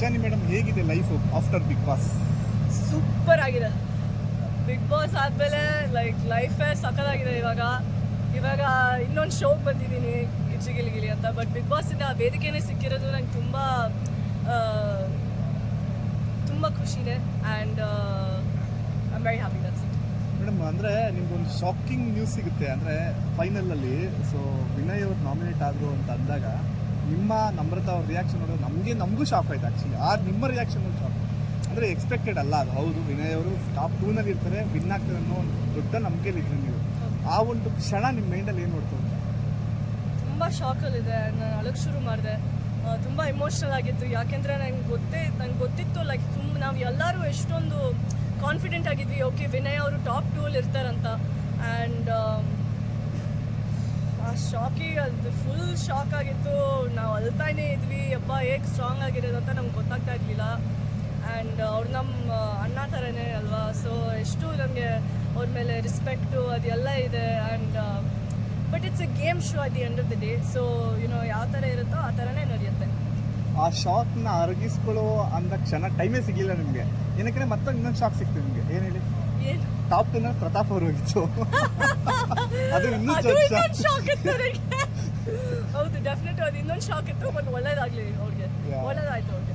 Ishani madam ಹೇಗಿದೆ life after big boss super ಆಗಿದೆ. Big boss ಆದಮೇಲೆ ಲೈಕ್ ಲೈಫೇ ಸಖತ್ತಾಗಿದೆ ಇವಾಗ. ಇವಾಗ ಇನ್ನೊಂದು ಶೋಗೆ ಬಂದಿದ್ದೀನಿ ಗಿಚ್ಚಿ ಗಿಲಿ ಅಂತ ಬಟ್ ಬಿಗ್ ಬಾಸಿಂದ ಆ ವೇದಿಕೆನೇ ಸಿಕ್ಕಿರೋದು ನಂಗೆ ತುಂಬ ತುಂಬ ಖುಷಿದೆ and I am very happy that's madam ಅಂದರೆ ನಿಮ್ಗೊಂದು ಶಾಕಿಂಗ್ ನ್ಯೂಸ್ ಸಿಗುತ್ತೆ. ಅಂದರೆ ಫೈನಲಲ್ಲಿ ಸೊ ವಿನಯ್ ಅವ್ರು ನಾಮಿನೇಟ್ ಆದರು ಅಂತ ಅಂದಾಗ ನಿಮ್ಮ ನಮ್ರತ ಅವ್ರ ರಿಯಾಕ್ಷನ್ ನೋಡೋದು ನಮಗೆ ನಮಗೂ ಶಾಕ್ ಆಯ್ತು ಆ್ಯಕ್ಚುಲಿ ಆ ನಿಮ್ಮ ರಿಯಾಕ್ಷನ್ ಶಾಕ್ ಅಂದರೆ ಎಕ್ಸ್ಪೆಕ್ಟೆಡ್ ಅಲ್ಲ ಅದು. ಹೌದು, ವಿನಯ್ ಅವರು ಟಾಪ್ ಟೂನಲ್ಲಿ ಇರ್ತಾರೆ ವಿನ್ ಆಗ್ತಾರೆ ಅನ್ನೋ ಒಂದು ದೊಡ್ಡ ನಂಬಿಕೆಲಿದ್ರಿ ನೀವು. ಆ ಒಂದು ಕ್ಷಣ ನಿಮ್ಮ ಮೈಂಡಲ್ಲಿ ಏನು ನೋಡ್ತಾ ತುಂಬ ಶಾಕಲ್ಲಿದೆ ನಾನು ಅಳಕ್ಕೆ ಶುರು ಮಾಡಿದೆ. ತುಂಬ ಇಮೋಷ್ನಲ್ ಆಗಿತ್ತು. ಯಾಕೆಂದರೆ ನಂಗೆ ಗೊತ್ತೇ ನಂಗೆ ಗೊತ್ತಿತ್ತು ಲೈಕ್ ತುಂಬ ನಾವು ಎಲ್ಲರೂ ಎಷ್ಟೊಂದು ಕಾನ್ಫಿಡೆಂಟ್ ಆಗಿದ್ವಿ. ಓಕೆ ವಿನಯ್ ಅವರು ಟಾಪ್ ಟೂಲ್ ಇರ್ತಾರಂತ. ಆ್ಯಂಡ್ ಶಾಕಿಗೆ ಅದು ಫುಲ್ ಶಾಕ್ ಆಗಿತ್ತು. ನಾವು ಅಳ್ತಾನೇ ಇದ್ವಿ. ಅಪ್ಪ ಹೇಗೆ ಸ್ಟ್ರಾಂಗ್ ಆಗಿರೋದು ಅಂತ ನಮ್ಗೆ ಗೊತ್ತಾಗ್ತಾ ಇರಲಿಲ್ಲ. ಆ್ಯಂಡ್ ಅವ್ರು ನಮ್ಮ ಅಣ್ಣ ಥರನೇ ಅಲ್ವಾ? ಸೊ ಎಷ್ಟು ನಮಗೆ ಅವ್ರ ಮೇಲೆ ರಿಸ್ಪೆಕ್ಟು ಅದೆಲ್ಲ ಇದೆ. And but it's a game show at the end of the day so you know ಯಾವ ಥರ ಇರುತ್ತೋ ಆ ಥರನೇ ನಡೆಯುತ್ತೆ. ಆ ಶಾಕ್ನ ಅರಗಿಸ್ಕೊಳ್ಳೋ ಅಂದ ಕ್ಷಣ ಟೈಮೇ ಸಿಗಿಲ್ಲ ನಿಮಗೆ. ಏನಕ್ಕೆ ಮತ್ತೊಂದು ಇನ್ನೊಂದು ಶಾಕ್ ಸಿಕ್ತು ನಿಮಗೆ? ಏನು ಹೇಳಿ? ಟಾಪ್ ಟೆನ್ ಪ್ರತಾಪ್ ಅವರು ಹೋಗಿತ್ತು. ಅದು ಇನ್ನೂ ಶಾಕ್ ಇತ್ತು ನನಗೆ. ಹೌದು ಡೆಫಿನೆಟ್ ಅದು ಇನ್ನೊಂದು ಶಾಕ್ ಇತ್ತು ಬಟ್ ಒಳ್ಳೇದಾಗ್ಲಿ ಅವ್ರಿಗೆ. ಒಳ್ಳೇದಾಯ್ತು ಅವ್ರಿಗೆ.